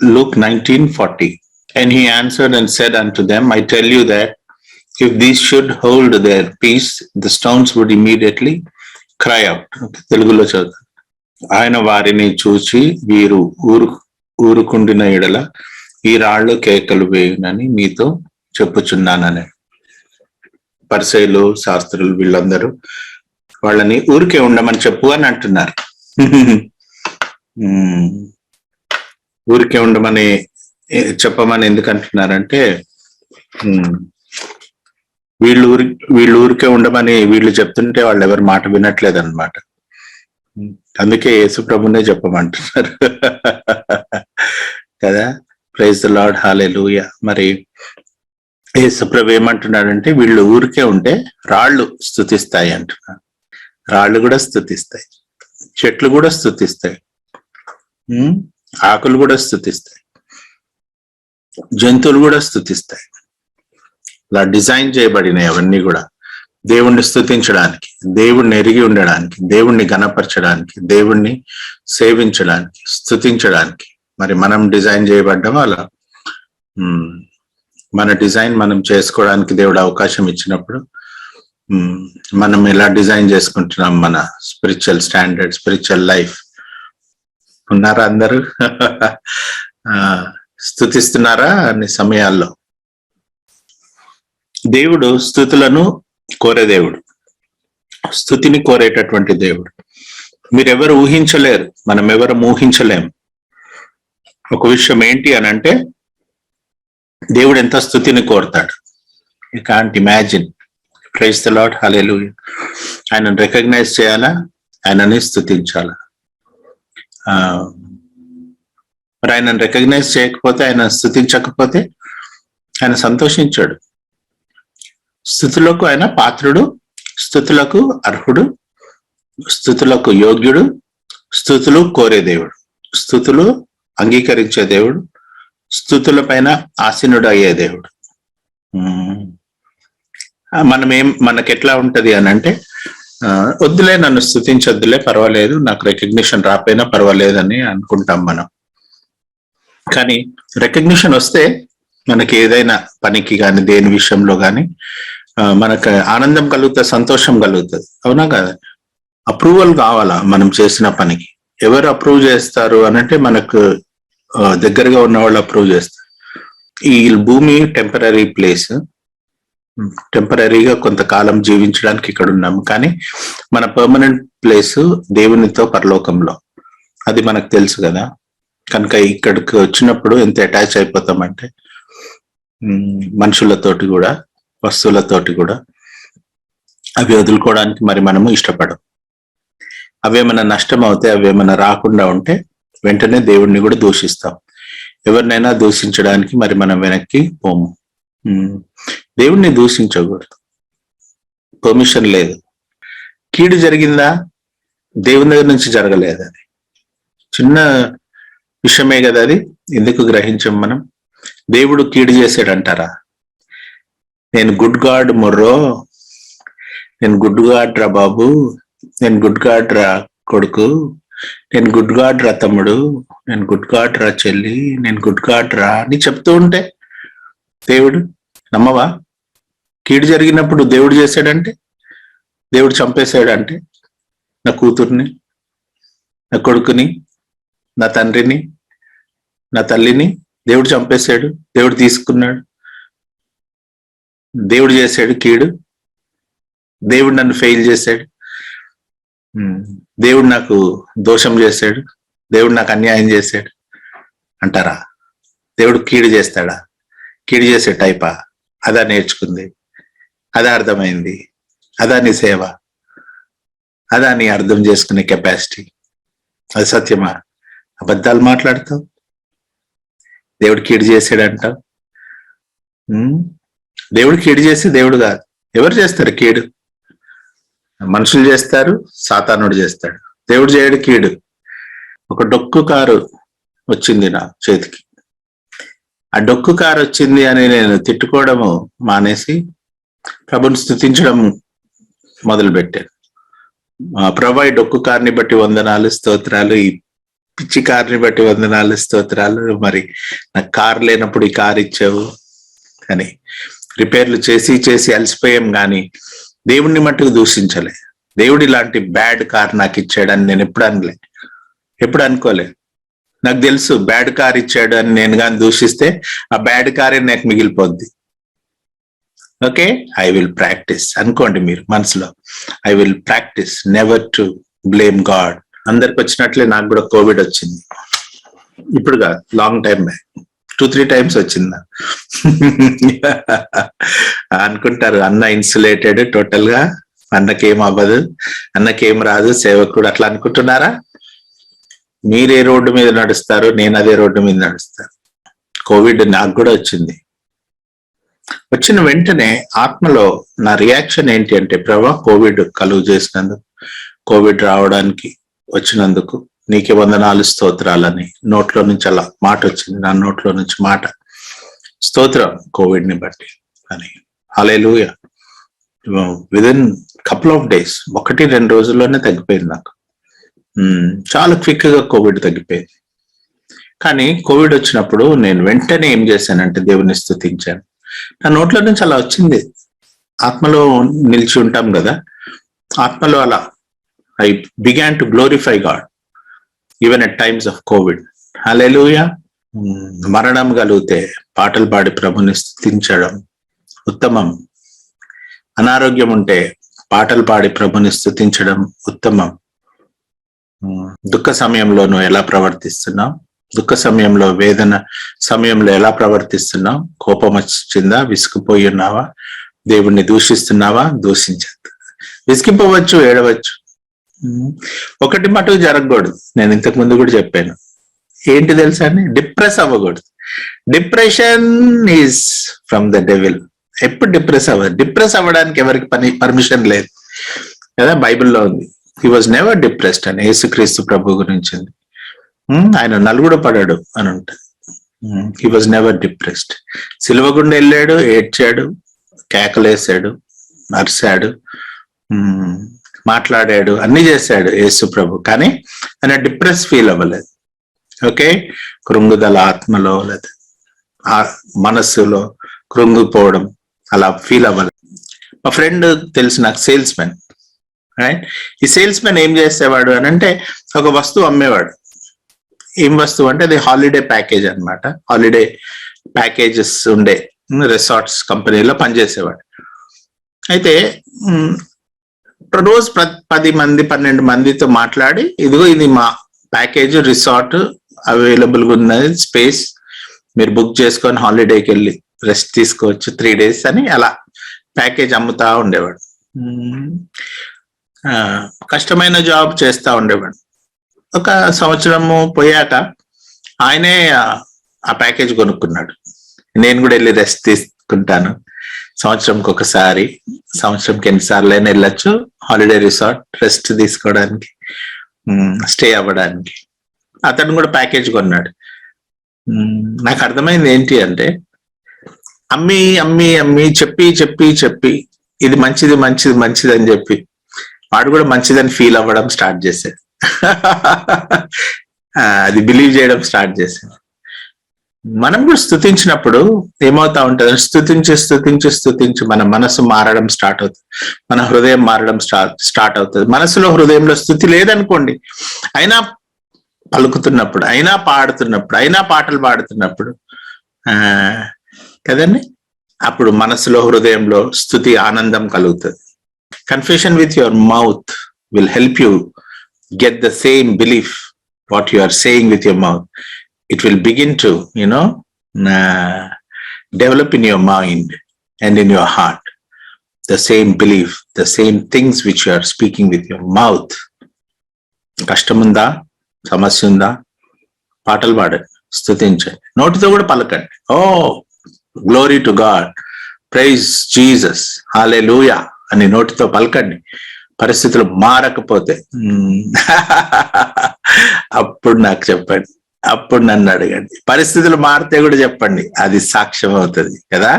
Luke 19:40. And he answered and said unto them, I tell you that if these should hold their peace, the stones would immediately cry out. తెలుగులో చదువు ఆయన వారిని చూచి వీరు ఊరు ఊరుకుండిన ఎడల ఈ రాళ్ళు కేకలు వేయునని మీతో చెప్పుచున్నానని పరిసైలు శాస్త్రులు వీళ్ళందరూ వాళ్ళని ఊరికే ఉండమని చెప్పు అని అంటున్నారు ఊరికే ఉండమని చెప్పమని ఎందుకు అంటున్నారంటే వీళ్ళు ఊరి వీళ్ళు ఊరికే ఉండమని వీళ్ళు చెప్తుంటే వాళ్ళు ఎవరి మాట వినట్లేదు అనమాట అందుకే యేసు ప్రభునే చెప్పమంటున్నారు. కదా? ప్రైజ్ ద లార్డ్ హాలే మరి యేసు ప్రభు ఏమంటున్నాడంటే వీళ్ళు ఊరికే ఉంటే రాళ్ళు స్థుతిస్తాయి అంటున్నాడు రాళ్ళు కూడా స్థుతిస్తాయి చెట్లు కూడా స్థుతిస్తాయి ఆకులు కూడా స్థుతిస్తాయి. జంతువులు కూడా స్థుతిస్తాయి. ఇలా డిజైన్ చేయబడినాయి అవన్నీ కూడా. దేవుణ్ణి స్థుతించడానికి దేవుణ్ణి ఎరిగి ఉండడానికి దేవుణ్ణి గణపరచడానికి దేవుణ్ణి సేవించడానికి స్థుతించడానికి మరి మనం డిజైన్ చేయబడ్డం అలా మన డిజైన్ మనం చేసుకోవడానికి దేవుడు అవకాశం ఇచ్చినప్పుడు మనం ఎలా డిజైన్ చేసుకుంటున్నాం మన స్పిరిచువల్ స్టాండర్డ్ స్పిరిచువల్ లైఫ్? ఉన్నారా అందరూ. ఆ, స్థుతిస్తున్నారా అన్ని సమయాల్లో? దేవుడు స్థుతులను కోరే దేవుడు. స్థుతిని కోరేటటువంటి దేవుడు. మీరెవరు ఊహించలేరు మనం ఎవరు ఊహించలేం ఒక విషయం ఏంటి అని అంటే దేవుడు ఎంత స్థుతిని కోరుతాడు. You can't imagine praise the Lord hallelujah ఆయనను రికగ్నైజ్ చేయాలా? ఆయనని స్థుతించాలా మరి ఆయనను రికగ్నైజ్ చేయకపోతే ఆయన స్థుతించకపోతే ఆయన సంతోషించాడు. స్థుతులకు ఆయన పాత్రుడు స్థుతులకు అర్హుడు స్థుతులకు యోగ్యుడు స్థుతులు కోరే దేవుడు స్థుతులు అంగీకరించే దేవుడు స్థుతుల పైన ఆసీనుడు అయ్యే దేవుడు. మనం ఏం మనకి ఎట్లా ఉంటది అని అంటే వద్దులే నన్ను స్థుతించొద్దులే పర్వాలేదు నాకు రికగ్నిషన్ రాపోయినా పర్వాలేదని అనుకుంటాం మనం. కానీ రికగ్నిషన్ వస్తే మనకి ఏదైనా పనికి కానీ దేని విషయంలో కానీ మనకు ఆనందం కలుగుతుంది సంతోషం కలుగుతుంది. అవునా కదా? అప్రూవల్ కావాలా మనం చేసిన పనికి? ఎవరు అప్రూవ్ చేస్తారు అనంటే మనకు దగ్గరగా ఉన్న వాళ్ళు అప్రూవ్ చేస్తారు. ఈ భూమి టెంపరీ ప్లేస్ టెంపరీగా కొంతకాలం జీవించడానికి ఇక్కడ ఉన్నాము కానీ మన పర్మనెంట్ ప్లేస్ దేవునితో పరలోకంలో. అది మనకు తెలుసు కదా. కనుక ఇక్కడికి వచ్చినప్పుడు ఎంత అటాచ్ అయిపోతామంటే మనుషులతోటి కూడా వస్తువులతోటి కూడా అవి వదులుకోవడానికి మరి మనము ఇష్టపడం అవేమైనా నష్టం అవుతే అవేమైనా రాకుండా ఉంటే వెంటనే దేవుణ్ణి కూడా దూషిస్తాం. ఎవరినైనా దూషించడానికి మరి మనం వెనక్కి పోము. దేవుణ్ణి దూషించకూడదు. పర్మిషన్ లేదు. కీడు జరిగిందా? దేవుని దగ్గర నుంచి జరగలేదు అది. చిన్న విషయమే కదా అది. ఎందుకు గ్రహించం మనం? దేవుడు కీడు చేశాడంటారా? నేను గుడ్ గాడ్ మొర్రో? నేను గుడ్ గాడ్ రా బాబు? నేను గుడ్ గాడ్ రా కొడుకు? నేను గుడ్ గాడ్ రా తమ్ముడు? నేను గుడ్ గాడ్ రా చెల్లి? నేను గుడ్ గాడ్ రా అని చెప్తూ ఉంటే దేవుడు నమ్మవా? కీడు జరిగినప్పుడు దేవుడు చేశాడంటే? దేవుడు చంపేశాడంటే? నా కూతుర్ని నా కొడుకుని నా తండ్రిని నా తల్లిని దేవుడు చంపేశాడు దేవుడు తీసుకున్నాడు. దేవుడు చేశాడు కీడు. దేవుడు నన్ను ఫెయిల్ చేశాడు. దేవుడు నాకు దోషం చేశాడు. దేవుడు నాకు అన్యాయం చేశాడు. అంటారా? దేవుడు కీడు చేస్తాడా? కీడు చేసే టైపా అదా నేర్చుకుంది. అది అర్థమైంది. అదాని సేవ. అదా అర్థం చేసుకునే కెపాసిటీ అది సత్యమా? అబద్ధాలు మాట్లాడతావు? దేవుడు కీడు చేసాడంటావు ఉమ్, దేవుడు కీడు చేసి దేవుడు కాదు ఎవరు చేస్తారు కీడు? మనుషులు చేస్తారు సాతానుడు చేస్తాడు. దేవుడు చేయడు కీడు. ఒక డొక్కు కారు వచ్చింది నా చేతికి. ఆ డొక్కు కారు వచ్చింది అని నేను తిట్టుకోవడము మానేసి ప్రభుని స్థుతించడం మొదలు పెట్టాను ప్రభా ఈ డొక్కు కారుని బట్టి వందనాలు స్తోత్రాలు ఈ పిచ్చి కార్ని బట్టి వందనాలు స్తోత్రాలు. మరి నాకు కార్ లేనప్పుడు ఈ కారు ఇచ్చావు? అని రిపేర్లు చేసి చేసి అలసిపోయాం కానీ దేవుణ్ణి మట్టుకు దూషించలే. దేవుడి ఇలాంటి బ్యాడ్ కార్ నాకు ఇచ్చాడని నేను ఎప్పుడు అనలే. ఎప్పుడు అనుకోలే. నాకు తెలుసు బ్యాడ్ కార్ ఇచ్చాడు అని నేను కానీ దూషిస్తే ఆ బ్యాడ్ కారే నాకు మిగిలిపోద్ది. ఓకే ఐ విల్ ప్రాక్టీస్ అనుకోండి మీరు మనసులో. I will practise never to blame God అందరికి వచ్చినట్లే నాకు కూడా కోవిడ్ వచ్చింది. ఇప్పుడు కాదు long time back two three times వచ్చిందా. అనుకుంటారు అన్న ఇన్సులేటెడ్ టోటల్గా అన్నకేం అవ్వదు అన్నకేం రాదు సేవకుడు అట్లా అనుకుంటున్నారా? మీరే రోడ్డు మీద నడుస్తారు నేను అదే రోడ్డు మీద నడుస్తాను. కోవిడ్ నాకు కూడా వచ్చింది. వచ్చిన వెంటనే ఆత్మలో నా రియాక్షన్ ఏంటి అంటే ప్రభా కోవిడ్ కలుగు చేసినందుకు కోవిడ్ రావడానికి వచ్చినందుకు నీకే వందనాలు స్తోత్రాలని. నోట్లో నుంచి అలా మాట వచ్చింది. నా నోట్లో నుంచి మాట స్తోత్రం కోవిడ్ని బట్టి అని. Hallelujah within couple of days ఒకటి రెండు రోజుల్లోనే తగ్గిపోయింది నాకు. Hmm, చాలా క్విక్గా కోవిడ్ తగ్గిపోయింది. కానీ కోవిడ్ వచ్చినప్పుడు నేను వెంటనే ఏం చేశానంటే దేవుని స్థుతించాను. నా నోట్లో నుంచి అలా వచ్చింది. ఆత్మలో నిలిచి ఉంటాం కదా. ఆత్మలో అలా I began to glorify God even at times of Covid hallelujah మరణం కలిగితే పాటలు పాడి ప్రభుని స్థుతించడం ఉత్తమం. అనారోగ్యం ఉంటే పాటలు పాడి ప్రభుని స్థుతించడం ఉత్తమం. దుఃఖ సమయంలోనూ ఎలా ప్రవర్తిస్తున్నాం? దుఃఖ సమయంలో వేదన సమయంలో ఎలా ప్రవర్తిస్తున్నావు కోపం వచ్చిందా విసుకుపోయి ఉన్నావా దేవుణ్ణి దూషిస్తున్నావా దూషించద్దు. విసిగిపోవచ్చు ఏడవచ్చు. ఒకటి మటుకు జరగకూడదు. నేను ఇంతకు ముందు కూడా చెప్పాను. ఏంటి తెలుసా అండి? డిప్రెస్ అవ్వకూడదు. Depression is from the devil. ఎప్పుడు డిప్రెస్ అవ్వదు. డిప్రెస్ అవ్వడానికి ఎవరికి పని పర్మిషన్ లేదు. కదా బైబిల్లో ఉంది. హీ వాజ్ నెవర్ డిప్రెస్డ్ అని. యేసుక్రీస్తు ప్రభు గురించి ఉంది. ఆయన నలుగుడు పడాడు అని ఉంటుంది హీ వాజ్ నెవర్ డిప్రెస్డ్ సిలువగుండ వెళ్ళాడు ఏడ్చాడు కేకలేసాడు నరిశాడు మాట్లాడాడు అన్ని చేశాడు యేసు ప్రభు. కానీ ఆయన డిప్రెస్ ఫీల్ అవ్వలేదు. ఓకే? కృంగుదల ఆత్మలో లేదా. ఆ మనస్సులో కృంగిపోవడం అలా ఫీల్ అవ్వలేదు. మా ఫ్రెండ్ తెలిసిన నాకు సేల్స్ మెన్ రైట్? ఈ సేల్స్ మ్యాన్ ఏం చేసేవాడు అని అంటే ఒక వస్తువు అమ్మేవాడు. ఏం వస్తువు? అంటే అది హాలిడే ప్యాకేజ్ అన్నమాట. హాలిడే ప్యాకేజెస్ ఉండే రిసార్ట్స్ కంపెనీలో పనిచేసేవాడు. అయితే రోజు పది మంది పన్నెండు మందితో మాట్లాడి ఇదిగో ఇది మా ప్యాకేజ్ రిసార్ట్ అవైలబుల్గా ఉన్నది స్పేస్ మీరు బుక్ చేసుకొని హాలిడేకి వెళ్ళి రెస్ట్ తీసుకోవచ్చు త్రీ డేస్ అని అలా ప్యాకేజ్ అమ్ముతా ఉండేవాడు. కష్టమైన జాబ్ చేస్తూ ఉండేవాడు. ఒక సంవత్సరము పోయాక ఆయనే ఆ- ప్యాకేజ్ కొనుక్కున్నాడు. నేను కూడా వెళ్ళి రెస్ట్ తీసుకుంటాను. సంవత్సరంకి ఒకసారి సంవత్సరంకి ఎన్నిసార్లు అయినా వెళ్ళొచ్చు. హాలిడే రిసార్ట్ రెస్ట్ తీసుకోవడానికి స్టే అవ్వడానికి. అతను కూడా ప్యాకేజ్ కొన్నాడు. నాకు అర్థమైంది ఏంటి అంటే అమ్మి అమ్మి అమ్మి చెప్పి చెప్పి చెప్పి ఇది మంచిది మంచిది మంచిది అని చెప్పి వాడు కూడా మంచిదని ఫీల్ అవ్వడం స్టార్ట్ చేశాడు. అది బిలీవ్ చేయడం స్టార్ట్ చేశాను మనం కూడా స్థుతించినప్పుడు ఏమవుతా ఉంటుంది? స్థుతించి స్థుతించి స్థుతించి మన మనసు మారడం స్టార్ట్ అవుతుంది. మన హృదయం మారడం స్టార్ట్ స్టార్ట్ అవుతుంది. మనసులో హృదయంలో స్థుతి లేదనుకోండి అయినా పలుకుతున్నప్పుడు అయినా పాడుతున్నప్పుడు అయినా పాటలు పాడుతున్నప్పుడు ఆ కదండి? అప్పుడు మనసులో హృదయంలో స్థుతి ఆనందం కలుగుతుంది. Confession with your mouth will help you get the same belief what you are saying with your mouth it will begin to you know uh, develop in your mind and in your heart the same belief the same things which you are speaking with your mouth కష్టముందా సమస్య ఉందా పాటలు పాడండి స్థుతించండి నోటితో కూడా పలకండి ఓ glory to God praise Jesus hallelujah అని నోటితో పలకండి పరిస్థితులు మారకపోతే అప్పుడు నాకు చెప్పండి అప్పుడు నన్ను అడగండి. పరిస్థితులు మారితే కూడా చెప్పండి అది సాక్ష్యం అవుతుంది కదా?